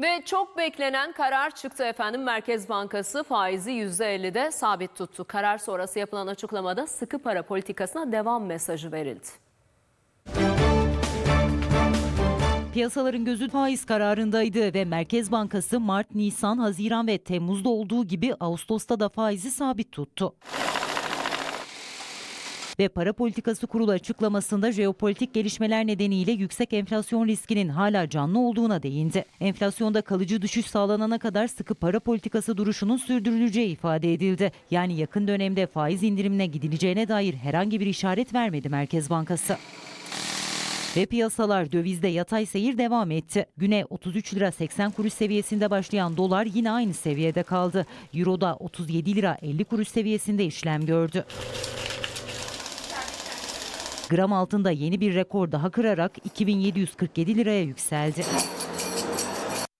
Ve çok beklenen karar çıktı efendim. Merkez Bankası faizi %50'de sabit tuttu. Karar sonrası yapılan açıklamada sıkı para politikasına devam mesajı verildi. Piyasaların gözü faiz kararındaydı ve Merkez Bankası Mart, Nisan, Haziran ve Temmuz'da olduğu gibi Ağustos'ta da faizi sabit tuttu. Ve Para Politikası Kurulu açıklamasında jeopolitik gelişmeler nedeniyle yüksek enflasyon riskinin hala canlı olduğuna değindi. Enflasyonda kalıcı düşüş sağlanana kadar sıkı para politikası duruşunun sürdürüleceği ifade edildi. Yani yakın dönemde faiz indirimine gidileceğine dair herhangi bir işaret vermedi Merkez Bankası. Ve piyasalar dövizde yatay seyir devam etti. Güne 33 lira 80 kuruş seviyesinde başlayan dolar yine aynı seviyede kaldı. Euro'da 37 lira 50 kuruş seviyesinde işlem gördü. Gram altında yeni bir rekor daha kırarak 2747 liraya yükseldi.